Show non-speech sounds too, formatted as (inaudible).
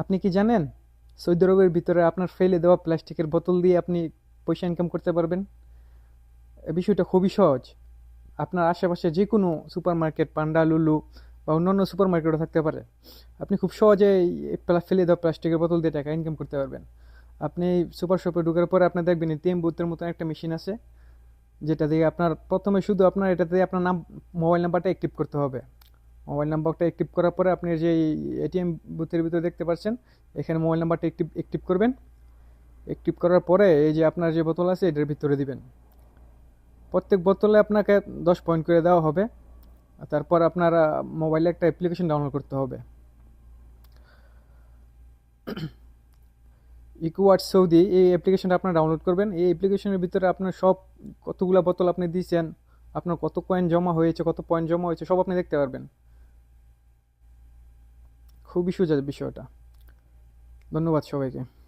আপনি কি জানেন? সৌদি আরবের ভিতরে আপনার ফেলে দেওয়া প্লাস্টিকের বোতল দিয়ে আপনি পয়সা ইনকাম করতে পারবেন? এ বিষয়টা খুবই সহজ। আপনার আশেপাশে যে কোনো সুপার মার্কেট পান্ডা, লুলু বা অন্যান্য সুপার মার্কেটও থাকতে পারে। আপনি খুব সহজে ফেলে দেওয়া প্লাস্টিকের বোতল দিয়ে টাকা ইনকাম করতে পারবেন। আপনি সুপার শপে ঢুকার পরে আপনার দেখবেন এটিএম বুথের মতন একটা মেশিন আছে, যেটা দিয়ে আপনার প্রথমে শুধু আপনার, এটাতে আপনার নাম, মোবাইল নাম্বারটা অ্যাক্টিভ করতে হবে। মোবাইল নাম্বারটা অ্যাক্টিভ করার পরে আপনি যে এটিএম বুথের ভিতরে দেখতে পাচ্ছেন, এখানে মোবাইল নাম্বারটা অ্যাক্টিভ অ্যাক্টিভ করবেন। অ্যাক্টিভ করার পরে এই যে আপনার যে বোতল আছে, এটার ভিতরে দিবেন। প্রত্যেক বোতলে আপনাকে দশ পয়েন্ট করে দেওয়া হবে। তারপর আপনার মোবাইলে একটা অ্যাপ্লিকেশন ডাউনলোড করতে হবে। (clears throat) ইকুয়ার্ড সৌদি এই অ্যাপ্লিকেশনটা আপনার ডাউনলোড করবেন। এই অ্যাপ্লিকেশনের ভিতরে আপনার সব কতগুলো বোতল আপনি দিয়েছেন, আপনার কত কয়েন জমা হয়েছে, কত পয়েন্ট জমা হয়েছে, সব আপনি দেখতে পারবেন। খুবই সোজা বিষয়টা। ধন্যবাদ সবাইকে।